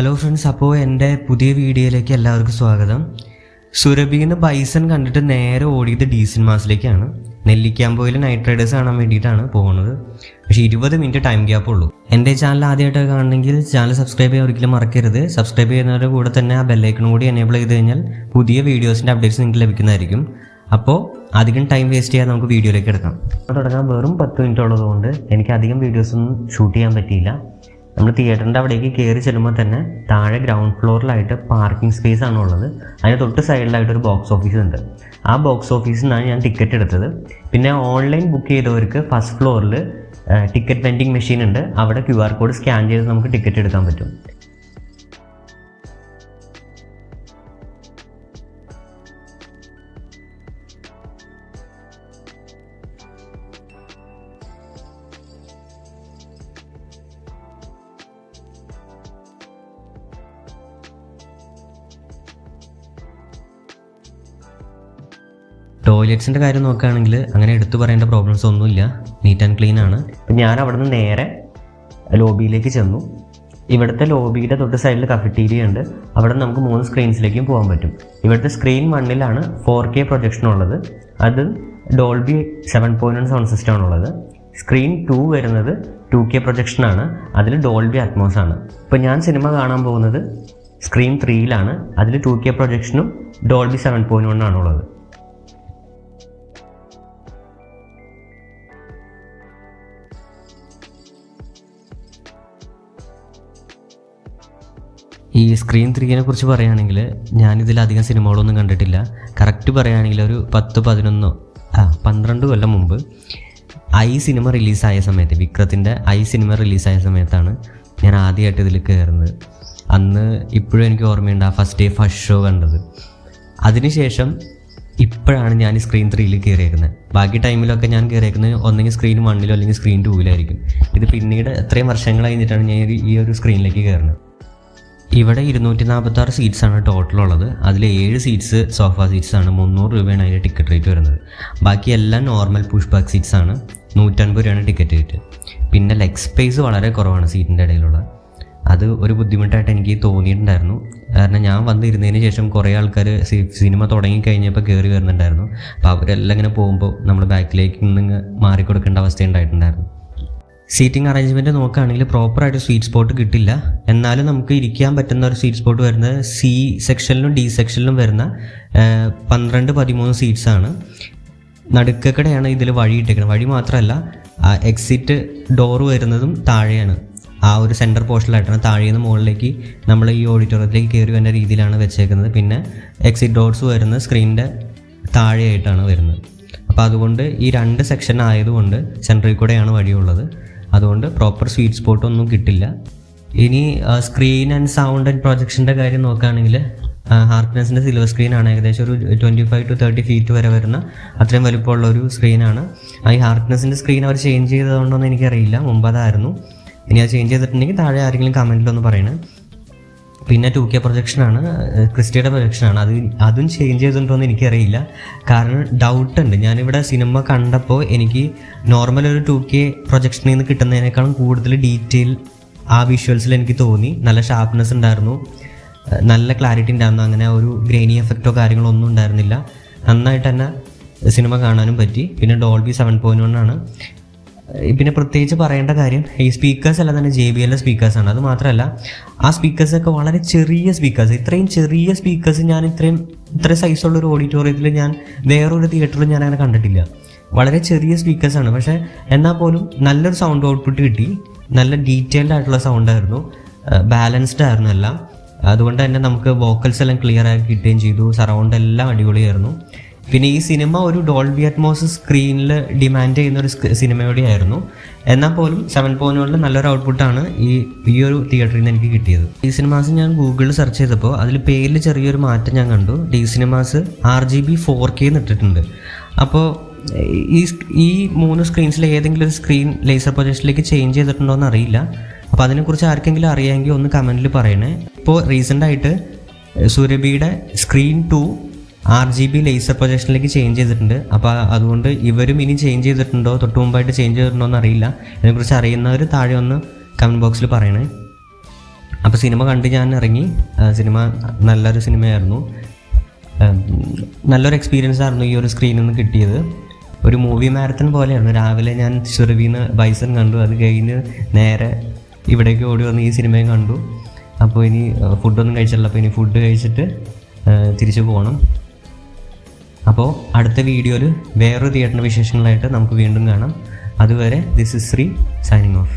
Hello friends അപ്പോൾ എന്റെ പുതിയ വീഡിയോയിലേക്ക് എല്ലാവർക്കും സ്വാഗതം. സുരഭിയിൽ നിന്ന് ബൈസൺ കണ്ടിട്ട് നേരെ ഓടിയത് ഡി സിനിമാസിലേക്കാണ് നെല്ലിക്കാമ്പോയിൽ നൈറ്റ് റൈഡേഴ്സ് കാണാൻ വേണ്ടിയിട്ടാണ് പോകുന്നത് പക്ഷേ ഇരുപത് മിനിറ്റ് ടൈം ഗ്യാപ്പ് ഉള്ളൂ. എന്റെ ചാനൽ ആദ്യമായിട്ട് കാണണമെങ്കിൽ ചാനൽ സബ്സ്ക്രൈബ് ചെയ്യാൻ ഒരിക്കലും മറക്കരുത്. സബ്സ്ക്രൈബ് ചെയ്യുന്നവരുടെ കൂടെ തന്നെ ആ ബെല്ലൈക്കൺ കൂടി എനേബിൾ ചെയ്ത് കഴിഞ്ഞാൽ പുതിയ വീഡിയോസിന്റെ അപ്ഡേറ്റ്സ് നിങ്ങൾക്ക് ലഭിക്കുന്നതായിരിക്കും. അപ്പോൾ അധികം ടൈം വേസ്റ്റ് ചെയ്യാതെ നമുക്ക് വീഡിയോയിലേക്ക് എടുക്കാം. തുടങ്ങാൻ വെറും പത്ത് മിനിറ്റ് ഉള്ളതുകൊണ്ട് എനിക്ക് അധികം വീഡിയോസൊന്നും ഷൂട്ട് ചെയ്യാൻ പറ്റിയില്ല. നമ്മൾ തിയേറ്ററിന്റെ അവിടേക്ക് കയറി ചെല്ലുമ്പോൾ തന്നെ താഴെ ഗ്രൗണ്ട് ഫ്ലോറിലായിട്ട് പാർക്കിംഗ് സ്പേസ് ആണ് ഉള്ളത്. അതിന് തൊട്ട് സൈഡിലായിട്ട് ഒരു ബോക്സ് ഓഫീസ് ഉണ്ട്. ആ ബോക്സ് ഓഫീസിൽ നിന്നാണ് ഞാൻ ടിക്കറ്റ് എടുത്തത്. പിന്നെ ഓൺലൈൻ ബുക്ക് ചെയ്തവർക്ക് ഫസ്റ്റ് ഫ്ലോറിൽ ടിക്കറ്റ് വെൻഡിങ് മെഷീൻ ഉണ്ട്. അവിടെ ക്യു ആർ കോഡ് സ്കാൻ ചെയ്ത് നമുക്ക് ടിക്കറ്റ് എടുക്കാൻ പറ്റും. ടോയ്ലറ്റ്സിന്റെ കാര്യം നോക്കുകയാണെങ്കിൽ അങ്ങനെ എടുത്തു പറയേണ്ട പ്രോബ്ലംസ് ഒന്നുമില്ല. നീറ്റ് ആൻഡ് ക്ലീൻ ആണ്. അപ്പം ഞാൻ അവിടെ നിന്ന് നേരെ ലോബിയിലേക്ക് ചെന്നു. ഇവിടുത്തെ ലോബിയുടെ തൊട്ട് സൈഡിൽ കഫറ്റീരിയ ഉണ്ട്. അവിടെ നമുക്ക് മൂന്ന് സ്ക്രീൻസിലേക്കും പോകാൻ പറ്റും. ഇവിടുത്തെ സ്ക്രീൻ വണ്ണിലാണ് ഫോർ കെ പ്രൊജക്ഷൻ ഉള്ളത്. അത് Dolby seven point one sound system ആണുള്ളത് സ്ക്രീൻ ടു വരുന്നത് ടു കെ പ്രൊജക്ഷനാണ് അതിൽ ഡോൾബി അറ്റ്മോസ് ആണ്. ഇപ്പോൾ ഞാൻ സിനിമ കാണാൻ പോകുന്നത് സ്ക്രീൻ ത്രീയിലാണ് അതിൽ ടു കെ പ്രൊജക്ഷനും ഡോൾബി സെവൻ പോയിന്റ് വൺ ആണുള്ളത് ഈ സ്ക്രീൻ ത്രീനെ കുറിച്ച് പറയുകയാണെങ്കിൽ ഞാനിതിലധികം സിനിമകളൊന്നും കണ്ടിട്ടില്ല. കറക്റ്റ് പറയുകയാണെങ്കിൽ ഒരു പത്ത് പതിനൊന്നോ ആ പന്ത്രണ്ട് കൊല്ലം മുമ്പ് ഐ സിനിമ റിലീസായ സമയത്ത് വിക്രത്തിന്റെ ഐ സിനിമ റിലീസായ സമയത്താണ് ഞാൻ ആദ്യമായിട്ട് ഇതിൽ കയറുന്നത് അന്ന് ഇപ്പോഴും എനിക്ക് ഓർമ്മയുണ്ട് ആ ഫസ്റ്റ് ഡേ ഫസ്റ്റ് ഷോ കണ്ടത്. അതിനുശേഷം ഇപ്പോഴാണ് ഞാൻ സ്ക്രീൻ ത്രീയിൽ കയറിയേക്കുന്നത് ബാക്കി ടൈമിലൊക്കെ ഞാൻ കയറിയേക്കുന്നത് ഒന്നെങ്കിൽ സ്ക്രീൻ വണ്ണിലോ അല്ലെങ്കിൽ സ്ക്രീൻ ടൂവിലായിരിക്കും ഇത് പിന്നീട് എത്രയും വർഷങ്ങൾ കഴിഞ്ഞിട്ടാണ് ഞാൻ ഈ ഒരു സ്ക്രീനിലേക്ക് കയറുന്നത് ഇവിടെ ഇരുന്നൂറ്റി നാൽപ്പത്തി ആറ് സീറ്റ്സ് ആണ് ടോട്ടൽ ഉള്ളത്. അതിൽ ഏഴ് സീറ്റ്സ് സോഫ സീറ്റ്സ് ആണ്. മുന്നൂറ് രൂപയാണ് അതിന്റെ ടിക്കറ്റ് റേറ്റ് വരുന്നത്. ബാക്കി എല്ലാം നോർമൽ പുഷ് ബാക്ക് ആണ്. നൂറ്റൻപത് രൂപയാണ് ടിക്കറ്റ് റേറ്റ് പിന്നെ ലെഗ് സ്പേസ് വളരെ കുറവാണ് സീറ്റിന്റെ ഇടയിലുള്ള. അത് ഒരു ബുദ്ധിമുട്ടായിട്ട് എനിക്ക് തോന്നിയിട്ടുണ്ടായിരുന്നു. കാരണം ഞാൻ വന്നിരുന്നതിന് ശേഷം കുറേ ആൾക്കാർ സിനിമ തുടങ്ങി കഴിഞ്ഞപ്പോൾ കയറി വരുന്നുണ്ടായിരുന്നു. അപ്പോൾ അവരെല്ലാം ഇങ്ങനെ പോകുമ്പോൾ നമ്മൾ ബാക്കിലേക്ക് നിന്ന് മാറിക്കൊടുക്കേണ്ട അവസ്ഥ ഉണ്ടായിട്ടുണ്ടായിരുന്നു. സീറ്റിംഗ് അറേഞ്ച്മെന്റ് നോക്കുകയാണെങ്കിൽ പ്രോപ്പറായിട്ട് സ്വീറ്റ് സ്പോട്ട് കിട്ടില്ല. എന്നാലും നമുക്ക് ഇരിക്കാൻ പറ്റുന്ന ഒരു സ്വീറ്റ് സ്പോട്ട് വരുന്നത് സി സെക്ഷനിലും ഡി സെക്ഷനിലും വരുന്ന പന്ത്രണ്ട് പതിമൂന്ന് ആണ്. നടുക്കക്കടെയാണ് ഇതിൽ വഴി ഇട്ടേക്കുന്നത്. വഴി മാത്രമല്ല എക്സിറ്റ് ഡോർ വരുന്നതും താഴെയാണ്. ആ ഒരു സെന്റർ പോർഷനിലായിട്ടാണ് താഴെ നിന്ന് മുകളിലേക്ക് നമ്മൾ ഈ ഓഡിറ്റോറിയത്തിലേക്ക് കയറി വരുന്ന രീതിയിലാണ് വെച്ചേക്കുന്നത്. പിന്നെ എക്സിറ്റ് ഡോർസ് വരുന്നത് സ്ക്രീനിന്റെ താഴെയായിട്ടാണ് വരുന്നത്. അപ്പോൾ അതുകൊണ്ട് ഈ രണ്ട് സെക്ഷൻ ആയതുകൊണ്ട് സെൻട്രിൽ കൂടെയാണ് വഴിയുള്ളത്. അതുകൊണ്ട് പ്രോപ്പർ സ്വീറ്റ് സ്പോട്ട് ഒന്നും കിട്ടില്ല. ഇനി സ്ക്രീൻ ആൻഡ് സൗണ്ട് ആൻഡ് പ്രൊജക്ഷന്റെ കാര്യം നോക്കുകയാണെങ്കിൽ ഹാർട്ട്നെസിന്റെ സിൽവർ സ്ക്രീനാണ് ഏകദേശം ഒരു twenty five to thirty feet വരെ വരുന്ന അത്രയും വലുപ്പമുള്ള ഒരു സ്ക്രീനാണ് ഈ ഹാർട്ട്നെസിന്റെ സ്ക്രീൻ അവർ ചേഞ്ച് ചെയ്തതുകൊണ്ടൊന്നും എനിക്കറിയില്ല. മുമ്പ് അതായിരുന്നു. ഇനി അത് ചേഞ്ച് ചെയ്തിട്ടുണ്ടെങ്കിൽ താഴെ ആരെങ്കിലും കമന്റിലൊന്ന് പറയണേ. പിന്നെ ടു കെ പ്രൊജക്ഷനാണ് ക്രിസ്റ്റിയുടെ പ്രൊജക്ഷനാണ് അത് അതും ചേഞ്ച് ചെയ്തിട്ടുണ്ടോ എന്ന് എനിക്കറിയില്ല. കാരണം ഡൗട്ട് ഉണ്ട്. ഞാനിവിടെ സിനിമ കണ്ടപ്പോൾ എനിക്ക് നോർമൽ ഒരു ടു കെ പ്രൊജക്ഷനിൽ നിന്ന് കിട്ടുന്നതിനേക്കാളും കൂടുതൽ ഡീറ്റെയിൽ ആ വിഷ്വൽസിൽ എനിക്ക് തോന്നി. നല്ല ഷാർപ്നെസ് ഉണ്ടായിരുന്നു. നല്ല ക്ലാരിറ്റി ഉണ്ടായിരുന്നു. അങ്ങനെ ഒരു ഗ്രെയിനി എഫക്റ്റോ കാര്യങ്ങളോ ഒന്നും ഉണ്ടായിരുന്നില്ല. നന്നായിട്ട് തന്നെ സിനിമ കാണാനും പറ്റി. പിന്നെ ഡോൾബി സെവൻ പോയിന്റ് ആണ്. പിന്നെ പ്രത്യേകിച്ച് പറയേണ്ട കാര്യം ഈ സ്പീക്കേഴ്സ് എല്ലാം തന്നെ ജെ ബി എല്ലിന്റെ സ്പീക്കേഴ്സാണ് അത് മാത്രമല്ല ആ സ്പീക്കേഴ്സൊക്കെ വളരെ ചെറിയ സ്പീക്കേഴ്സ് ഇത്രയും ചെറിയ സ്പീക്കേഴ്സ് ഞാൻ ഇത്രയും ഇത്ര സൈസുള്ള ഒരു ഓഡിറ്റോറിയത്തിൽ ഞാൻ വേറൊരു തിയേറ്ററിൽ ഞാൻ അങ്ങനെ കണ്ടിട്ടില്ല. വളരെ ചെറിയ സ്പീക്കേഴ്സാണ് പക്ഷേ എന്നാൽ പോലും നല്ലൊരു സൗണ്ട് ഔട്ട്പുട്ട് കിട്ടി. നല്ല ഡീറ്റെയിൽഡ് ആയിട്ടുള്ള സൗണ്ടായിരുന്നു ബാലൻസ്ഡ് ആയിരുന്നു എല്ലാം. അതുകൊണ്ട് തന്നെ നമുക്ക് വോക്കൽസ് എല്ലാം ക്ലിയർ ആയി കിട്ടുകയും ചെയ്തു. സറൗണ്ട് എല്ലാം അടിപൊളിയായിരുന്നു. പിന്നെ ഈ സിനിമ ഒരു ഡോൾബി അറ്റ്മോസ് സ്ക്രീനിൽ ഡിമാൻഡ് ചെയ്യുന്ന ഒരു സിനിമയോടെ ആയിരുന്നു എന്നാൽ പോലും സെവൻ പോയിന്റുകളിൽ നല്ലൊരു ഔട്ട്പുട്ടാണ് ഈ ഈ ഒരു തിയേറ്ററിൽ നിന്ന് എനിക്ക് കിട്ടിയത്. ഈ സിനിമാസ് ഞാൻ ഗൂഗിളിൽ സെർച്ച് ചെയ്തപ്പോൾ അതിൽ പേരിൽ ചെറിയൊരു മാറ്റം ഞാൻ കണ്ടു. D cinemas R G B four K ഇട്ടിട്ടുണ്ട്. അപ്പോൾ ഈ ഈ മൂന്ന് സ്ക്രീൻസിൽ ഏതെങ്കിലും ഒരു സ്ക്രീൻ ലേസർ പ്രൊജക്ഷനിലേക്ക് ചേഞ്ച് ചെയ്തിട്ടുണ്ടോ എന്ന് അറിയില്ല. അപ്പോൾ അതിനെക്കുറിച്ച് ആർക്കെങ്കിലും അറിയാമെങ്കിൽ ഒന്ന് കമന്റിൽ പറയണേ. ഇപ്പോൾ റീസെന്റായിട്ട് സുരഭിയുടെ screen two R G B laser പ്രൊജക്ഷനിലേക്ക് change ചെയ്തിട്ടുണ്ട്. അപ്പോൾ അതുകൊണ്ട് ഇവരും ഇനി ചേഞ്ച് ചെയ്തിട്ടുണ്ടോ? തൊട്ട് മുമ്പായിട്ട് ചേഞ്ച് ചെയ്തിട്ടുണ്ടോ എന്ന് അറിയില്ല ഇതിനെക്കുറിച്ച് അറിയുന്നവർ താഴെ ഒന്ന് കമന്റ് ബോക്സിൽ പറയണേ. അപ്പോൾ സിനിമ കണ്ട് ഞാൻ ഇറങ്ങി. സിനിമ നല്ലൊരു സിനിമയായിരുന്നു. നല്ലൊരു എക്സ്പീരിയൻസ് ആയിരുന്നു ഈ ഒരു സ്ക്രീനിൽ നിന്ന് കിട്ടിയത്. ഒരു മൂവി മാരത്തൺ പോലെയായിരുന്നു. രാവിലെ ഞാൻ ഷെർവിന്ന് ബൈസൺ കണ്ടു. അത് കഴിഞ്ഞ് നേരെ ഇവിടേക്ക് ഓടി വന്ന് ഈ സിനിമയും കണ്ടു. അപ്പോൾ ഇനി ഫുഡൊന്നും കഴിച്ചില്ല അപ്പോൾ ഇനി ഫുഡ് കഴിച്ചിട്ട് തിരിച്ചു പോകണം അപ്പോൾ അടുത്ത വീഡിയോയിൽ വേറൊരു തിയേറ്ററിന്റെ വിശേഷങ്ങളായിട്ട് നമുക്ക് വീണ്ടും കാണാം. അതുവരെ this is Sree signing off